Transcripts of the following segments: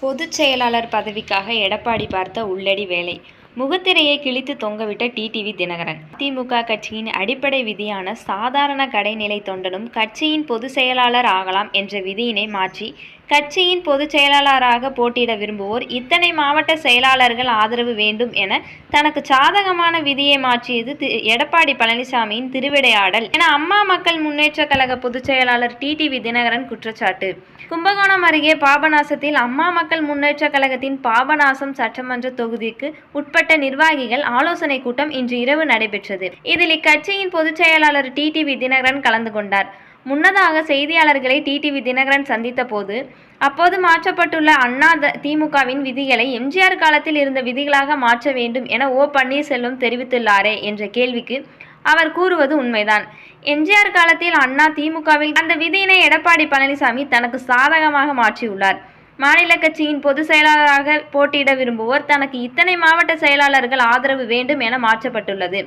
பொதுச் செயலாளர் பதவிக்காக எடப்பாடி பார்த்த உள்ளடி வேலை. முகத்திரையை கிழித்து தொங்கவிட்ட டிடிவி தினகரன். திமுக கட்சியின் அடிப்படை விதியான சாதாரண கடைநிலை தொண்டனும் கட்சியின் பொதுச் செயலாளர் ஆகலாம் என்ற விதியினை மாற்றி கட்சியின் பொதுச் செயலாளராக போட்டியிட விரும்புவோர் இத்தனை மாவட்ட செயலாளர்கள் ஆதரவு வேண்டும் என தனக்கு சாதகமான விதியை மாற்றியது தி- எடப்பாடி பழனிசாமியின் திருவிடையாடல். என அம்மா மக்கள் முன்னேற்றக் கழக பொதுச் செயலாளர் டிடிவி தினகரன் குற்றச்சாட்டு. கும்பகோணம் அருகே பாபநாசத்தில் அம்மா மக்கள் முன்னேற்றக் கழகத்தின் பாபநாசம் சட்டமன்ற தொகுதிக்கு உட்பட்ட நிர்வாகிகள் ஆலோசனை கூட்டம் இன்று இரவு நடைபெற்றது. இதில் இக்கட்சியின் பொதுச் செயலாளர் டிடிவி தினகரன் கலந்து கொண்டார். முன்னதாக செய்தியாளர்களை டிடிவி தினகரன் சந்தித்த போது அப்போது மாற்றப்பட்டுள்ள அண்ணா த- திமுகவின் விதிகளை எம்ஜிஆர் காலத்தில் இருந்த விதிகளாக மாற்ற வேண்டும் என ஓ பன்னீர்செல்வம் தெரிவித்துள்ளாரே என்ற கேள்விக்கு அவர் கூறுவது உண்மைதான். எம்ஜிஆர் காலத்தில் அண்ணா திமுகவில் அந்த விதியினை எடப்பாடி பழனிசாமி தனக்கு சாதகமாக மாற்றியுள்ளார். மாநில கட்சியின் பொதுச் செயலாளராக போட்டியிட விரும்புவோர் தனக்கு இத்தனை மாவட்ட செயலாளர்கள் ஆதரவு வேண்டும் என மாற்றப்பட்டுள்ளது.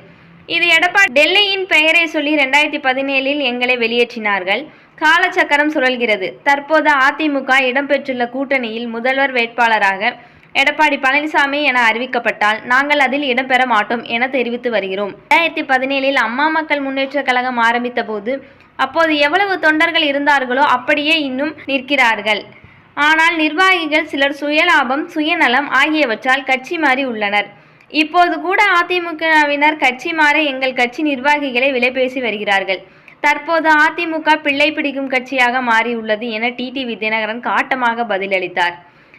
இது எடப்பாடி டெல்லியின் பெயரை சொல்லி ரெண்டாயிரத்தி பதினேழில் எங்களை வெளியேற்றினார்கள். காலச்சக்கரம் சுழல்கிறது. தற்போது அதிமுக இடம்பெற்றுள்ள கூட்டணியில் முதல்வர் வேட்பாளராக எடப்பாடி பழனிசாமி என அறிவிக்கப்பட்டால் நாங்கள் அதில் இடம்பெற மாட்டோம் என தெரிவித்து வருகிறோம். ரெண்டாயிரத்தி பதினேழில் அம்மா மக்கள் முன்னேற்றக் கழகம் ஆரம்பித்த போது அப்போது எவ்வளவு தொண்டர்கள் இருந்தார்களோ அப்படியே இன்னும் நிற்கிறார்கள். ஆனால் நிர்வாகிகள் சிலர் சுயலாபம் சுயநலம் ஆகியவற்றால் கட்சி மாறி உள்ளனர். இப்போது கூட அதிமுகவினர் கட்சி மாற எங்கள் கட்சி நிர்வாகிகளை விலைபேசி வருகிறார்கள். தற்போது அதிமுக பிள்ளை பிடிக்கும் கட்சியாக மாறியுள்ளது என டிடிவி தினகரன் காட்டமாக பதிலளித்தார்.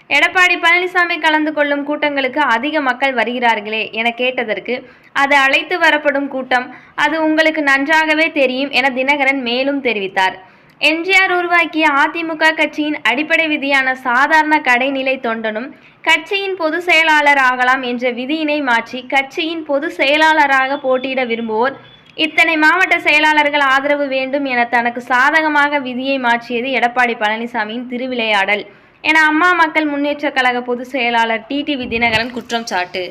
எடப்பாடி பழனிசாமி கலந்து கொள்ளும் கூட்டங்களுக்கு அதிக மக்கள் வருகிறார்களே என கேட்டதற்கு அது அழைத்து வரப்படும் கூட்டம் அது உங்களுக்கு நன்றாகவே தெரியும் என தினகரன் மேலும் தெரிவித்தார். எம்ஜிஆர் உருவாக்கிய அதிமுக கட்சியின் அடிப்படை விதியான சாதாரண கடைநிலை தொண்டனும் கட்சியின் பொதுச் செயலாளர் ஆகலாம் என்ற விதியினை மாற்றி கட்சியின் பொதுச் செயலாளராக போட்டியிட விரும்புவோர் இத்தனை மாவட்ட செயலாளர்கள் ஆதரவு வேண்டும் என தனக்கு சாதகமாக விதியை மாற்றியது எடப்பாடி பழனிசாமியின் திருவிளையாடல். என அம்மா மக்கள் முன்னேற்றக் கழக பொதுச் செயலாளர் டிடிவி தினகரன் குற்றம் சாட்டு.